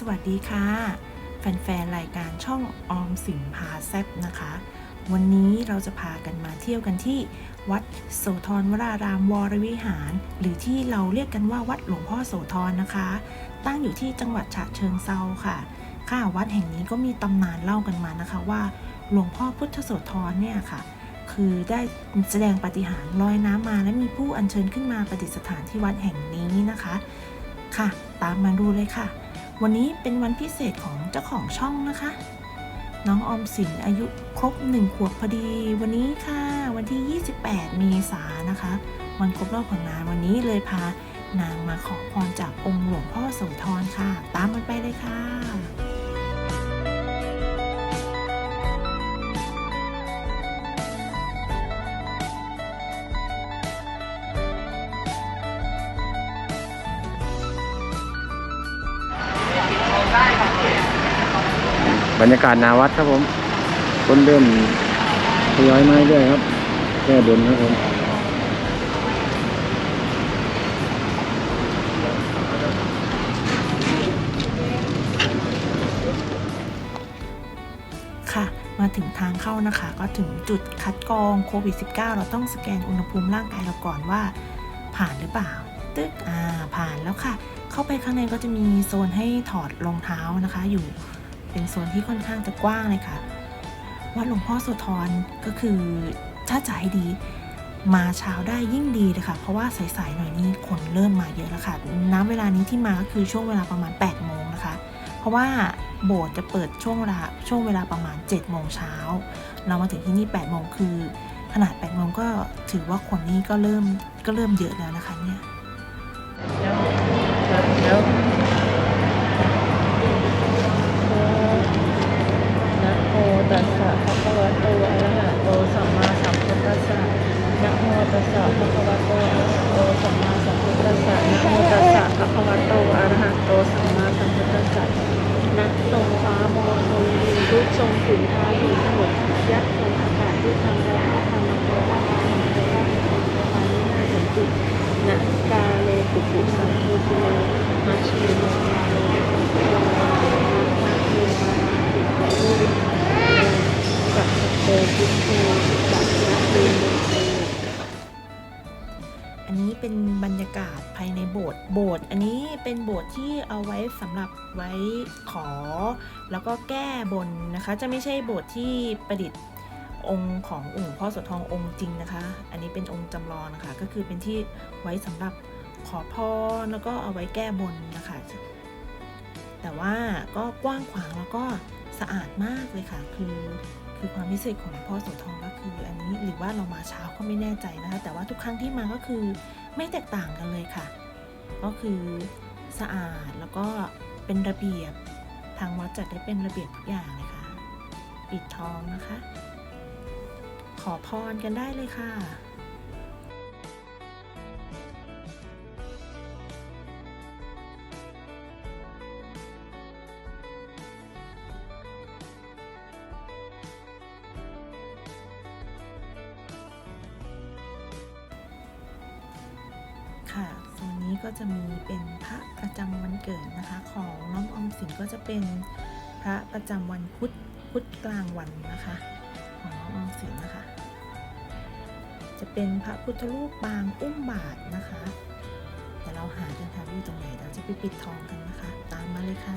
สวัสดีค่ะ แฟนๆ รายการช่องออมสินพาแซบนะคะ วันนี้เราจะพากันมาเที่ยวกันที่วัดโสธรวรารามวรวิหาร หรือที่เราเรียกกันว่าวัดหลวงพ่อโสธรนะคะ ตั้งอยู่ที่จังหวัดฉะเชิงเซาค่ะค่ะวัดแห่งนี้ก็มีตำนานเล่ากันมานะคะว่า หลวงพ่อพุทธโสธรเนี่ยค่ะ คือได้แสดงปฏิหารลอยน้ำมาและมีผู้อัญเชิญขึ้นมาประดิษฐานที่วัดแห่งนี้นะคะ ค่ะ ตามมาดูเลยค่ะ วันนี้เป็นวันพิเศษของเจ้าของช่องนะคะ น้องออมสินอายุครบหนึ่งขวบพอดี วันนี้ค่ะ วันที่ 28 เมษายนนะคะ วันครบรอบของนางวันนี้เลยพานางมาขอพรจากองค์หลวงพ่อโสธรค่ะ ตามมันไปเลยค่ะ รรยากาศนาวัดครับผมคนเริ่มทยอยมาเรื่อยครับแก้บนครับผมค่ะมาถึงทางเข้านะคะ ก็ถึงจุดคัดกรองโควิด -19 เราต้องสแกนอุณหภูมิร่างกายเราก่อนว่า ผ่านหรือเปล่า ตึ๊กอ่าผ่านแล้วค่ะ เข้าไปข้างในก็จะมีโซนให้ถอดรองเท้านะคะอยู่ เป็นโซนที่ค่อนข้างจะกว้างเลยค่ะ วัดหลวงพ่อโสธรก็คือถ้าจะให้ดีมาเช้าได้ยิ่งดีเลยค่ะ เพราะว่าสายๆหน่อยนี้คนเริ่มมาเยอะแล้วค่ะ น้ำเวลานี้ที่มาก็คือช่วงเวลาประมาณ 8 โมงนะคะ เพราะว่าโบสถ์จะเปิดช่วงเวลาช่วงเวลาประมาณ 7 โมงเช้า เรามาถึงที่นี่ 8 โมงคือ ขนาด 8 โมงก็ถือว่าคนนี้ก็เริ่มก็เริ่มเยอะแล้วนะคะเนี่ยะโตอะระหะโตสัมมาสัมพุทธัสสะนะโมตัสสะภะคะวะโตอะระหะโตสัมมาสัมพุทธัสสะนะโมตัสสะภะคะวะโตอะระหะโตสัมมาสัมพุทธัสสะนะทรงฟ้าโมทรงดินรูปทรงขุนท้ายหินถนนยักษ์ทรงอากาศที่ทำแรงทำมาโตว่าทำมาโตว่าทำมาโตว่านินาสันตินะกาเลกุกุสัมภูติโลมาชีโนมาโลโลมา เป็นโบสถ์ที่เอาไว้สำหรับไว้ขอ แล้วก็แก้บนนะคะ จะไม่ใช่โบสถ์ที่ประดิษฐ์องค์ขององค์หลวงพ่อโสธรองค์จริงนะคะ อันนี้เป็นองค์จำลองนะคะ ก็คือเป็นที่ไว้สำหรับขอพรแล้วก็เอาไว้แก้บนนะคะ แต่ว่าก็กว้างขวางแล้วก็สะอาดมากเลยค่ะ คือคือความพิเศษของหลวงพ่อโสธรก็คืออันนี้หรือว่าเรามาเช้าก็ไม่แน่ใจนะคะ แต่ว่าทุกครั้งที่มาก็คือไม่แตกต่างกันเลยค่ะ ก็คือ สะอาดแล้วก็เป็นระเบียบ ทางวัดจัดได้เป็นระเบียบทุกอย่างเลยค่ะ ปิดทองนะคะ ขอพรกันได้เลยค่ะค่ะ สินก็จะเป็นพระประจำวันพุธพุธกลางวันนะคะ ของน้องออมสินนะคะ จะเป็นพระพุทธรูปปางอุ้มบาทนะคะ แต่เราหากันค่ะว่าอยู่ตรงไหนเราจะไปปิดทองกันนะคะ ตามมาเลยค่ะ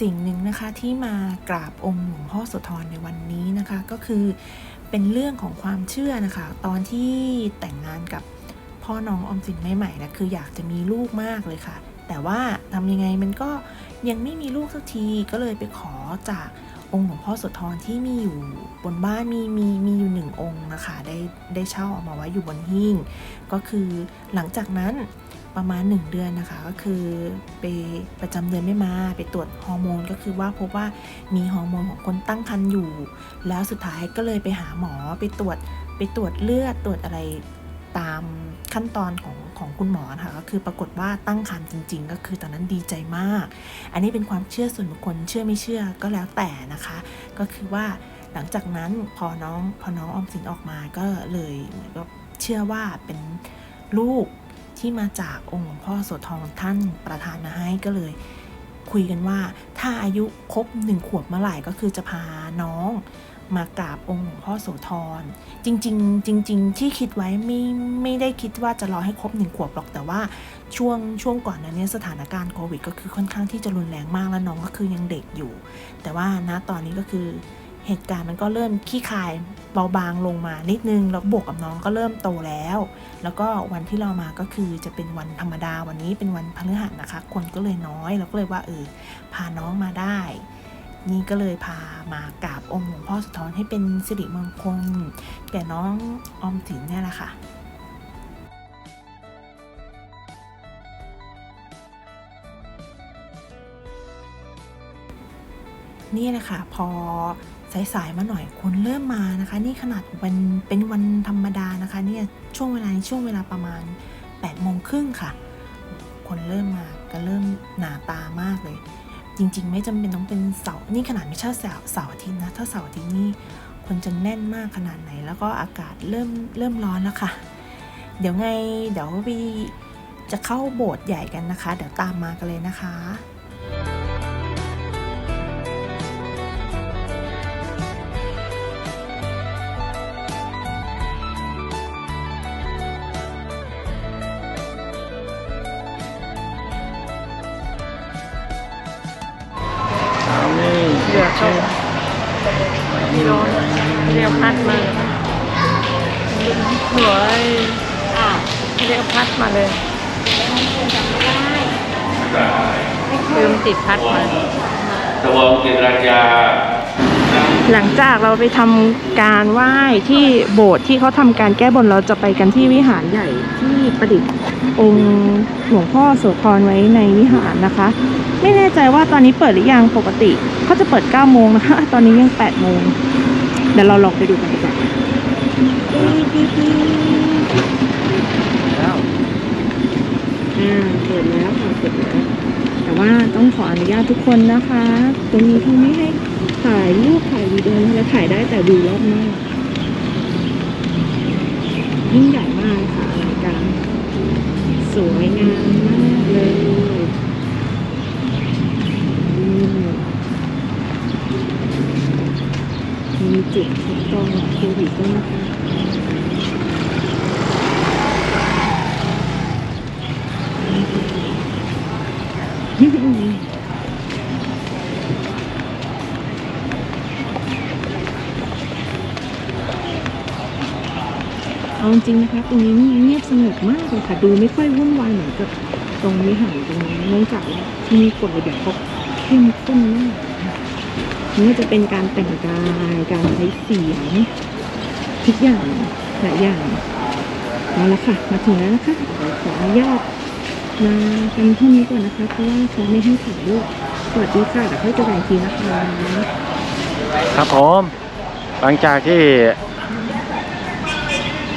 สิ่งหนึ่งนะคะที่มากราบองค์หลวงพ่อโสธรในวันนี้นะคะ ก็คือเป็นเรื่องของความเชื่อนะคะ ตอนที่แต่งงานกับพ่อน้องออมสินใหม่ๆนะคืออยากจะมีลูกมากเลยค่ะ แต่ว่าทำยังไงมันก็ยังไม่มีลูกสักทีก็เลยไปขอจากองค์หลวงพ่อโสธรที่มีอยู่บนบ้านมีมีมีอยู่หนึ่งองค์นะคะ ได้ได้เช่าเอามาไว้อยู่บนหิ้งก็คือหลังจากนั้น ประมาณ 1 เดือนนะคะ ก็คือไปประจำเดือนไม่มา ไปตรวจฮอร์โมนก็คือว่าพบว่ามีฮอร์โมนของคนตั้งครรภ์อยู่ แล้วสุดท้ายก็เลยไปหาหมอไปตรวจไปตรวจเลือดตรวจอะไรตามขั้นตอนของของคุณหมอนะคะก็คือปรากฏว่าตั้งครรภ์จริง ๆ ก็คือตอนนั้นดีใจมาก อันนี้เป็นความเชื่อส่วนบุคคลเชื่อไม่เชื่อก็แล้วแต่นะคะ ก็คือว่าหลังจากนั้นพอน้องพอน้องออมสินออกมาก็เลยเหมือนกับเชื่อว่าเป็นลูก ที่มาจากองค์หลวงพ่อโสธรท่านประทานมาให้ก็เลย คุยกันว่าถ้าอายุครบหนึ่งขวบเมื่อไหร่ก็คือจะพาน้องมากราบองค์หลวงพ่อโสธรจริงๆ จริง ๆ ที่คิดไว้ไม่ไม่ได้คิดว่าจะรอให้ครบหนึ่งขวบหรอกแต่ว่าช่วงช่วงก่อนนั้นเนี่ยสถานการณ์โควิด ก็คือค่อนข้างที่จะรุนแรงมากแล้วน้องก็คือยังเด็กอยู่ แต่ว่าณตอนนี้ก็คือ เหตุการณ์มันก็เริ่มขี้คายเบาบางลงมานิดนึง แล้วบวกกับน้องก็เริ่มโตแล้ว แล้วก็วันที่เรามาก็คือจะเป็นวันธรรมดาวันนี้เป็นวันพฤหัสนะคะ คนก็เลยน้อยเราก็เลยว่าเออพาน้องมาได้ นี่ก็เลยพามากราบองค์หลวงพ่อสะท้อนให้เป็นสิริมงคลแก่น้องออมสินเนี่ยแหละค่ะนี่แหละค่ะพอ สายๆมาหน่อยคนเริ่มมานะคะ นี่ขนาดวันเป็นวันธรรมดานะคะเนี่ยช่วงเวลานี้ช่วงเวลาประมาณ8ปดโมงครึ่งค่ะ คนเริ่มมาก็เริ่มหนาตามากเลย จริงๆ ไม่จำเป็นต้องเป็นเสาร์นี่ขนาดไม่ใช่เสาร์เสาร์อาทิตย์นะถ้าเสาร์อาทิตย์นี่คนจะแน่นมากขนาดไหน แล้วก็อากาศเริ่มเริ่มร้อนแล้วค่ะ เดี๋ยวไงเดี๋ยววีจะเข้าโบสถ์ใหญ่กันนะคะ เดี๋ยวตามมากันเลยนะคะ เลยลืมติดพัดมาตะวงจิราชาหลังจากเราไปทำการไหว้ที่โบสถ์ที่เขาทำการแก้บนเราจะไปกันที่วิหารใหญ่ที่ประดิษฐ์องค์หลวงพ่อโสธรไว้ในวิหารนะคะ ไม่แน่ใจว่าตอนนี้เปิดหรือยังปกติเขาจะเปิด 9 โมงนะคะ ตอนนี้ยัง 8 โมงเดี๋ยวเราลองไปดูกันดีกว่า แล้ว อ่าเปิดแล้วค่ะเปิดแล้วแต่ว่าต้องขออนุญาตทุกคนนะคะตรงนี้เขาไม่ให้ถ่ายรูปถ่ายวีดีโอและถ่ายได้แต่วิวรอบนอกยิ่งใหญ่มากค่ะอลังการสวยงามมากเลยมมีจุดคัดกรองโควิดด้วยนะคะ ริงๆนะคะตรงนี้เงียบสงบมากเลยค่ะ ดูไม่ค่อยวุ่นวายเหมือนกับตรงวิหารตรงนี้เนื่องจากว่าที่นี่กฎระเบียบเขาเข้มข้นมากไม่ว่าจะเป็นการแต่งกายการใช้เสียงทุกอย่างหลายอย่างเอาละค่ะ มาถึงแล้วนะคะขออนุญาตมากันเท่านี้ก่อนนะคะ เพราะว่าเขาไม่ให้ถ่ายรูปสวัสดีค่ะเดี๋ยวค่อยจอกันอีกทีนะคะ ครับผม หลังจากที่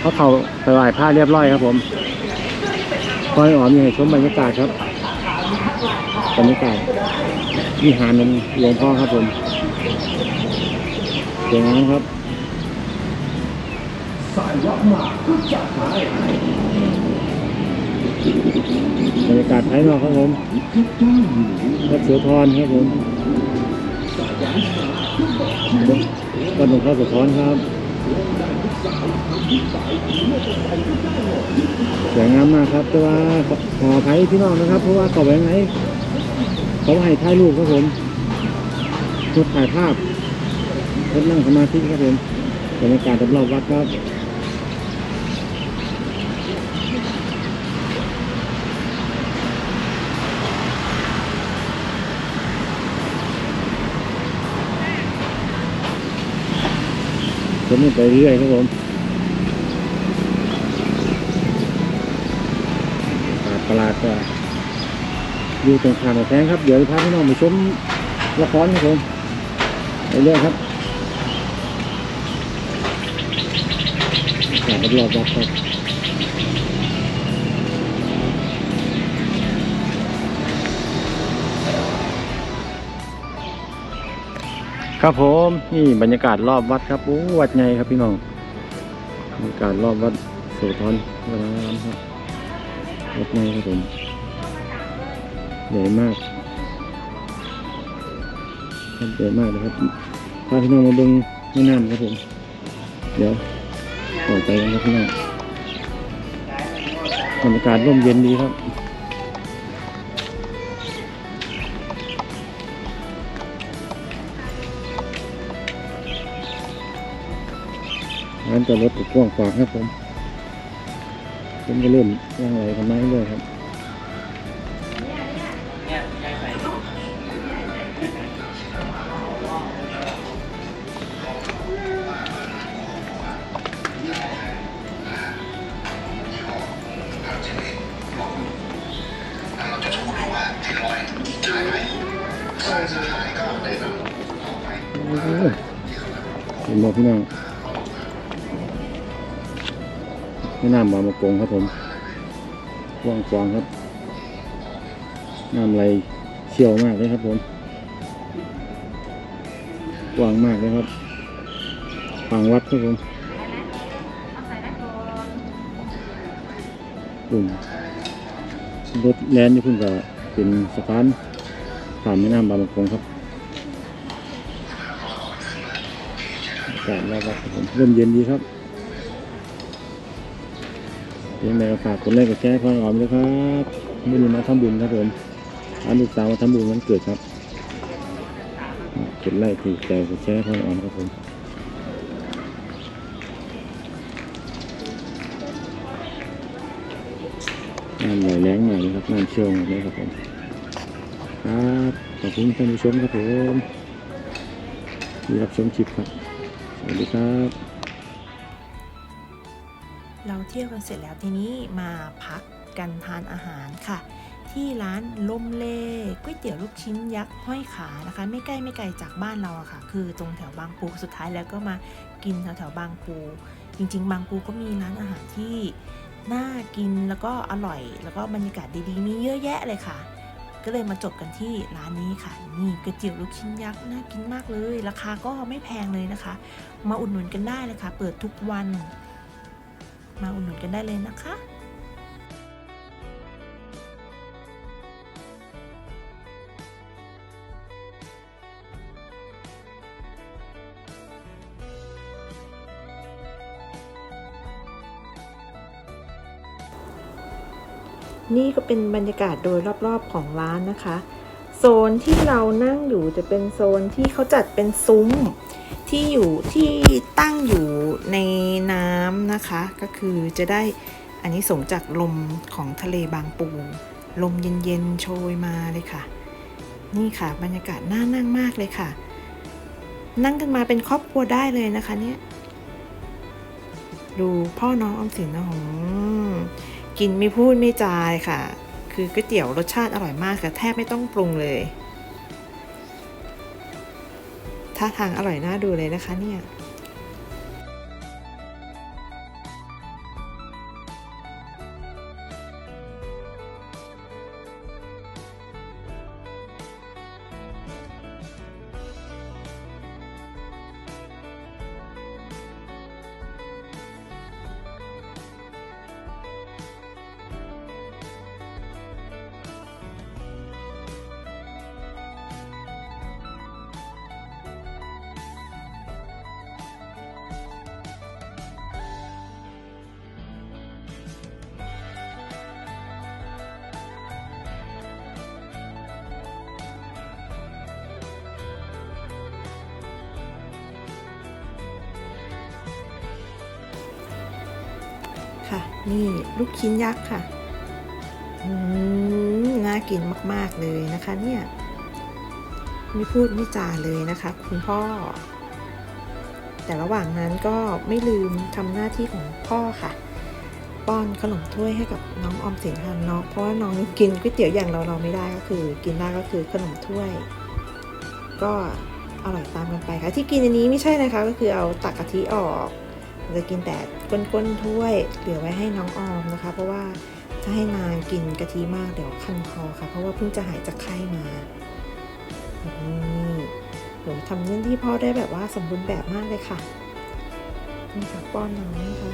เขาเขาไปไหว้พระเรียบร้อยครับผมคอยอ๋อมยังให้ชมบรรยากาศครับบรรยากาศวิหารนั้นหลวงพ่อครับผมสวยงามครับบรรยากาศภายนอกครับผมวัดเสือทรครับผมวัดหลวงพ่อสุทรครับ สวยงามมากครับแต่ว่าขออภัยพี่น้องนะครับ เพราะว่าเขาไว้ไหนเขาให้ถ่ายรูปครับผมชุดถ่ายภาพรถนั่งสมาธิครับผมบรรยากาศรอบๆวัดครับ นนี้ไปเรื่อยครับผมปลาดปลาดก็อยู่ตรงข้ามแทงครับ เดี๋ยวพาพี่น้องไปชมละครครับผมไปเรื่อยครับอากาศรอบวัดครับ ครับผมนี่บรรยากาศรอบวัดครับโอ้วัดใหญ่ครับพี่น้องบรรยากาศรอบวัดโสธรวรารามครับวัดใหญ่ครับผมใหญ่มากครับใหญ่มากเลยครับพาพี่น้องมาเบิ้งแม่น้ำครับผม เดี๋ยวออกไปกันครับพี่น้องบรรยากาศร่มเย็นดีครับ ร้านจอดรถกกว้างขวางครับผมผมก็เริ่มย่างไหลกันมาเรื่อยครับ แม่น้ำบางมะกงครับผมกว้างขวางครับน้ำไหลเชี่ยวมากเลยครับผมกว้างมากเลยครับฝั่งวัดครับผมปุ่มรถแลนอยู่เพิ่งก็เป็นสะพานผ่านแม่น้ำบางมะกงครับอากาศรอบวัดครับผมเริ่มเย็นดีครับ ยังไงก็ฝากกดไลค์กดแชร์พอออมด้วยครับไม่ลืมมาทำบุญครับผมอันลูกสาวมาทำบุญวันเกิดครับกดไลค์ถูกใจกดแชร์พอออมครับผมน้ำไหลแรงหน่อยนะครับน้ำเชี่ยวหมดเลยครับผมครับขอบคุณท่านผู้ชมครับผมรับชมคลิปครับสวัสดีครับ เราเที่ยวกันเสร็จแล้วทีนี้มาพักกันทานอาหารค่ะ ที่ร้านลมเล่ก๋วยเตี๋ยวลูกชิ้นยักษ์ห้อยขานะคะ ไม่ใกล้ไม่ไกลจากบ้านเราอะค่ะ คือตรงแถวบางปูสุดท้ายแล้วก็มากินแถวแถวบางปูจริง ๆ บางปูก็มีร้านอาหารที่น่ากินแล้วก็อร่อย แล้วก็บรรยากาศดีๆมีเยอะแยะเลยค่ะ ก็เลยมาจบกันที่ร้านนี้ค่ะนี่ก๋วยเตี๋ยวลูกชิ้นยักษ์น่ากินมากเลย ราคาก็ไม่แพงเลยนะคะ มาอุดหนุนกันได้เลยค่ะ เปิดทุกวัน มาอุดหนุนกันได้เลยนะคะนี่ก็เป็นบรรยากาศโดยรอบๆของร้านนะคะ โซนที่เรานั่งอยู่จะเป็นโซนที่เขาจัดเป็นซุ้ม ที่อยู่ที่ตั้งอยู่ในน้ำนะคะ ก็คือจะได้อันนี้ส่งจากลมของทะเลบางปู ลมเย็นๆโชยมาเลยค่ะ นี่ค่ะ บรรยากาศน่านั่งมากเลยค่ะ นั่งกันมาเป็นครอบครัวได้เลยนะคะเนี่ยดูพ่อน้องออมสินนะของกินไม่พูดไม่จายค่ะ คือก๋วยเตี๋ยวรสชาติอร่อยมากค่ะแทบไม่ต้องปรุงเลย ท่าทางอร่อยน่าดูเลยนะคะเนี่ย นี่ลูกชิ้นยักษ์ค่ะอืมน่ากินมาก ๆ เลยนะคะเนี่ย ไม่พูดไม่จาเลยนะคะ คุณพ่อ แต่ระหว่างนั้นก็ไม่ลืมทำหน้าที่ของพ่อค่ะ ป้อนขนมถ้วยให้กับน้องออมสินค่ะน้องเพราะว่าน้องกินก๋วยเตี๋ยวอย่างเราเราไม่ได้ก็คือ กินได้ก็คือขนมถ้วย ก็อร่อยตามกันไปค่ะ ที่กินอันนี้ไม่ใช่นะคะ ก็คือเอาตักกะทิออก จะกินแต่ ก้นๆถ้วย เหลือไว้ให้น้องออมนะคะ เพราะว่าถ้าให้นางกินกะทิมากเดี๋ยวคันคอค่ะ เพราะว่าเพิ่งจะหายจากไข้มานี่หนูทำเรื่องที่พ่อได้แบบว่าสมบูรณ์แบบมากเลยค่ะนี่ค่ะป้อนน้องนะคะ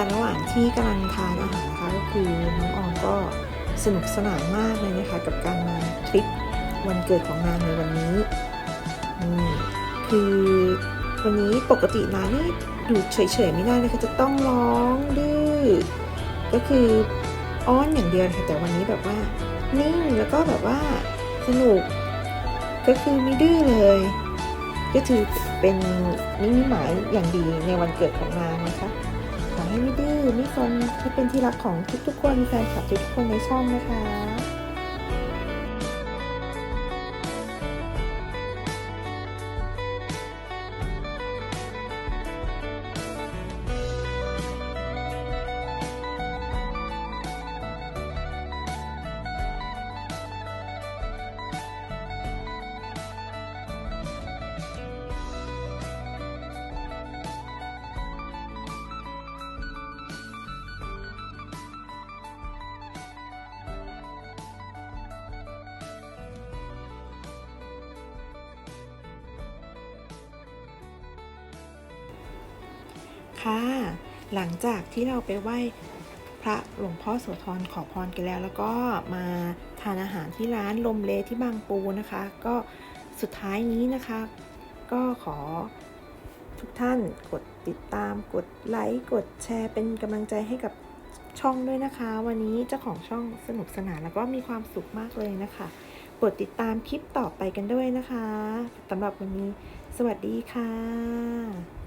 ค่ะระหว่างที่กำลังทานอาหารนะคะก็คือน้องออมก็สนุกสนานมากเลยนะคะกับการมาทริปวันเกิดของนางในวันนี้นี่คือวันนี้ปกตินางนี่อยู่เฉยๆไม่ได้เลยค่ะจะต้องร้องดื้อก็คืออ้อนอย่างเดียวค่ะแต่วันนี้แบบว่านิ่งแล้วก็แบบว่าสนุกก็คือไม่ดื้อเลย ก็ถือเป็นนิมิตหมายอย่างดีในวันเกิดของนางนะคะ ไม่ดื้อไม่ซนให้เป็นที่รักของทุกๆคนแฟนคลับทุกคนในช่องนะคะ ค่ะ หลังจากที่เราไปไหว้พระหลวงพ่อโสธรขอพรกันแล้ว แล้วก็มาทานอาหารที่ร้านลมเลที่บางปูนะคะ ก็สุดท้ายนี้นะคะ ก็ขอทุกท่านกดติดตามกดไลค์กดแชร์เป็นกำลังใจให้กับช่องด้วยนะคะ วันนี้เจ้าของช่องสนุกสนานแล้วก็มีความสุขมากเลยนะคะกดติดตามคลิปต่อไปกันด้วยนะคะสำหรับวันนี้ สวัสดีค่ะ